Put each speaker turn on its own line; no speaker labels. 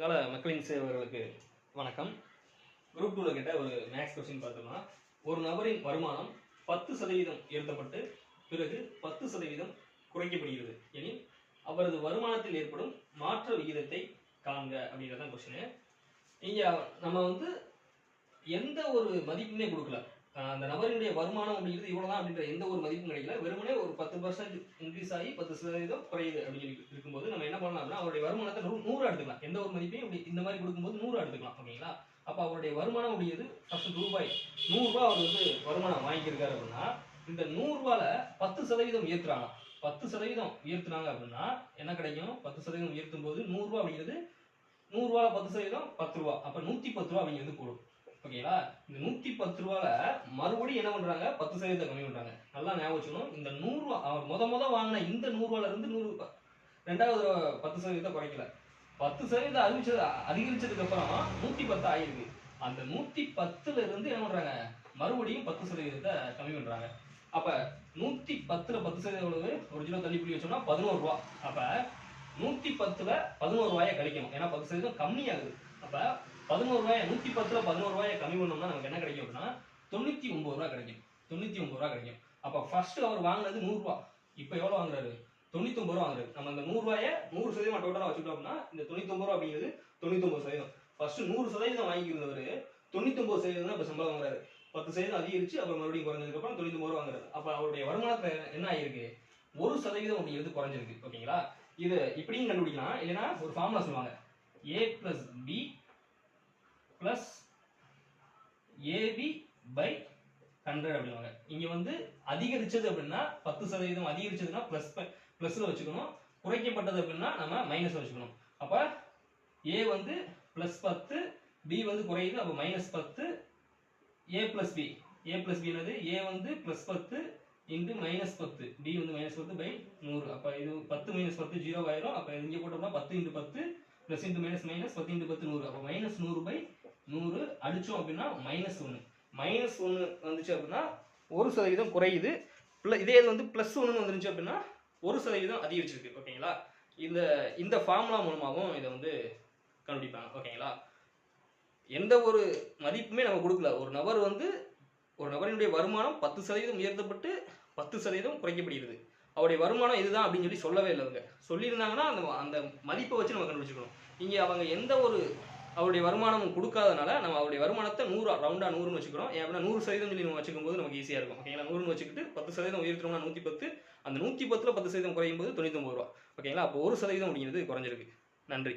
வருங்கால மக்களின் சேவர்களுக்கு வணக்கம். குரூப் டூவில் கேட்ட ஒரு மேக்ஸ் கொஸ்டின் பார்த்தோம்னா ஒரு நபரின் வருமானம் பத்து சதவீதம் உயர்த்தப்பட்டு பிறகு பத்து சதவீதம் குறைக்கப்படுகிறது. எனில் அவரது வருமானத்தில் ஏற்படும் மாற்ற விகிதத்தை காண்க அப்படிங்கிறது தான் கொஸ்டின் நீங்கள் நம்ம வந்து எந்த ஒரு மதிப்புமே கொடுக்கல. அந்த நபரினுடைய வருமானம் அப்படிங்கிறது இவ்வளவுதான் அப்படின்ற எந்த ஒரு மதிப்பும் கிடைக்கல. வெறுமனே ஒரு பத்து பர்சன்ட் இன்க்ரீஸ் ஆகி பத்து சதவீதம் குறையுது அப்படின்னு சொல்லி இருக்கும்போது நம்ம என்ன பண்ணலாம் அப்படின்னா அவருடைய வருமானத்தை நூறு நூறு எடுத்துக்கலாம். எந்த ஒரு மதிப்பையும் இப்படி இந்த மாதிரி கொடுக்கும்போது நூறு எடுத்துக்கலாம் ஓகேங்களா? அப்போ அவருடைய வருமானம் அப்படிங்கிறது ஃபர்ஸ்ட் ரூபாய். நூறுரூவா அவர் வந்து வருமானம் வாங்கியிருக்காரு அப்படின்னா இந்த நூறுரூவால பத்து சதவீதம் ஏற்றுறாங்க பத்து சதவீதம் உயர்த்தினாங்க அப்படின்னா என்ன கிடைக்கும்? பத்து சதவீதம் உயர்த்தும் போது நூறுரூவா அப்படிங்கிறது நூறுரூவால பத்து சதவீதம் பத்து ரூபா. அப்போ நூற்றி பத்து ரூபா அப்படிங்கிறது கூடும். ஓகேங்களா இந்த நூற்றி பத்து ரூபால மறுபடியும் என்ன பண்றாங்க? பத்து சதவீதம் கம்மி பண்றாங்க. நல்லா ஞாபகம் வச்சுக்கணும். இந்த நூறுரூவா அவர் முத முத வாங்கின இந்த நூறுரூவால இருந்து நூறு ரெண்டாவது பத்து சதவீதம் குறைக்கல. பத்து சதவீதம் அறிவிச்சது அதிகரிச்சதுக்கு அப்புறம் நூற்றி பத்து ஆயிருக்கு. அந்த நூற்றி பத்துல இருந்து என்ன பண்றாங்க? மறுபடியும் பத்து சதவீதத்தை கம்மி பண்றாங்க. அப்ப நூற்றி பத்துல பத்து சதவீதம் எவ்வளவு? ஒரு கிலோ தள்ளி புள்ளி வச்சோம்னா பதினோரு ரூபா. அப்ப நூற்றி பத்துல பதினோரு ரூபாயை கழிக்கணும். ஏன்னா பத்து சதவீதம் கம்மியாகுது. அப்ப பதினோரு ரூபாய் நூற்றி பத்துல பதினோரு ரூபாயை கம்மி பண்ணோம்னா நமக்கு என்ன கிடைக்கும் அப்படின்னா தொண்ணூற்றி ஒம்பது ரூபா கிடைக்கும். தொண்ணூற்றி ஒம்பது ரூபா கிடைக்கும். அப்போ ஃபர்ஸ்ட் அவர் வாங்கினது நூறுரூவா இப்போ எவ்வளோ வாங்குறாரு? தொண்ணூத்தொம்பது ரூபா வாங்குறாரு. நம்ம இந்த நூறுரூவாயை நூறு சதவீதம் டோட்டலா வச்சுட்டோம் அப்படின்னா இந்த தொண்ணூத்தொம்பது ரூபா அப்படிங்கிறது தொண்ணூத்தொம்பது சதவீதம். ஃபர்ஸ்ட் நூறு சதவீதம் வாங்கியிருந்தவர் தொண்ணூத்தொம்பது சதவீதம் தான் இப்போ சம்பளம் வாங்குறாரு. பத்து சதவீதம் அதிகரிச்சு அப்புறம் மறுபடியும் குறைஞ்சதுக்கப்புறம் தொண்ணூத்தொம்பது ரூபா வாங்குறது அப்ப அவருடைய வருமானத்தை என்ன ஆயிருக்கு? ஒரு சதவீதம் அப்படிங்கிறது குறைஞ்சிருக்கு. ஓகேங்களா? இது இப்படியும் கண்டுபிடிக்கலாம். இல்லைன்னா ஒரு ஃபார்முலா சொல்லுவாங்க. A plus B plus AB by hundred அப்படிவாங்க இங்க வந்து அதிகரிச்சது அப்படின்னா பத்து சதவீதம் அதிகரிச்சதுன்னா பிளஸ் பிளஸ்ல வச்சுக்கணும். குறைக்கப்பட்டது அப்படின்னா நம்ம மைனஸ் வச்சுக்கணும். அப்ப ஏ வந்து பிளஸ் பத்து பி வந்து குறையுது. அப்போ மைனஸ் பத்து A plus B A plus B என்னது? ஏ வந்து பிளஸ் பத்து இன்ட்டு மைனஸ் பத்து. பி வந்து மைனஸ் பத்து பை நூறு. அப்போ இது பத்து மைனஸ் பத்து ஜீரோ ஆயிரும். அப்போ இங்கே போட்டோம்னா பத்து இன்ட்டு பத்து ப்ளஸ் இன்ட்டு மைனஸ் மைனஸ் பத்து இன்ட்டு பத்து நூறு. அப்போ மைனஸ் நூறு பை நூறு அடித்தோம் அப்படின்னா மைனஸ் ஒன்று மைனஸ் ஒன்று வந்துச்சு அப்படின்னா ஒரு சதவீதம் குறையுது. ப்ள- இதே இது வந்து ப்ளஸ் ஒன்று வந்துருந்துச்சு அப்படின்னா ஒரு சதவீதம் அதிகரிச்சிருக்கு. ஓகேங்களா? இந்த இந்த ஃபார்முலா மூலமாகவும் இதை வந்து கண்டுபிடிப்பாங்க. ஓகேங்களா? எந்த ஒரு மதிப்புமே நம்ம கொடுக்கல. ஒரு நபர் வந்து ஒரு நபரினுடைய வருமானம் பத்து சதவீதம் உயர்த்தப்பட்டு பத்து சதவீதம் குறைக்கப்படுகிறது. அவருடைய வருமானம் இதுதான் அப்படின்னு சொல்லி சொல்லவே இல்லை அவங்க. சொல்லியிருந்தாங்கன்னா அந்த அந்த மதிப்பை வச்சு நம்ம கண்டுபிடிச்சிக்கணும். இங்கே அவங்க எந்த ஒரு அவருடைய வருமானம் கொடுக்காதனால நம்ம அவருடைய வருமானத்தை நூறு ரவுண்டாக நூறுன்னு வச்சுக்கிறோம். ஏன்னா அப்படின்னா நூறு சதவீதம் சொல்லி நம்ம வச்சுக்கும் போது நமக்கு ஈஸியாக இருக்கும். ஓகேங்களா? நூறுன்னு வச்சுக்கிட்டு பத்து சதவீதம் உயர்த்தோம்னா நூற்றி பத்து அந்த நூற்றி பத்தில் பத்து சதவீதம் குறையும் போது தொண்ணூத்தொம்பது ரூபா. ஓகேங்களா? அப்போ ஒரு சதவீதம் அப்படிங்கிறது குறைஞ்சிருக்கு. நன்றி.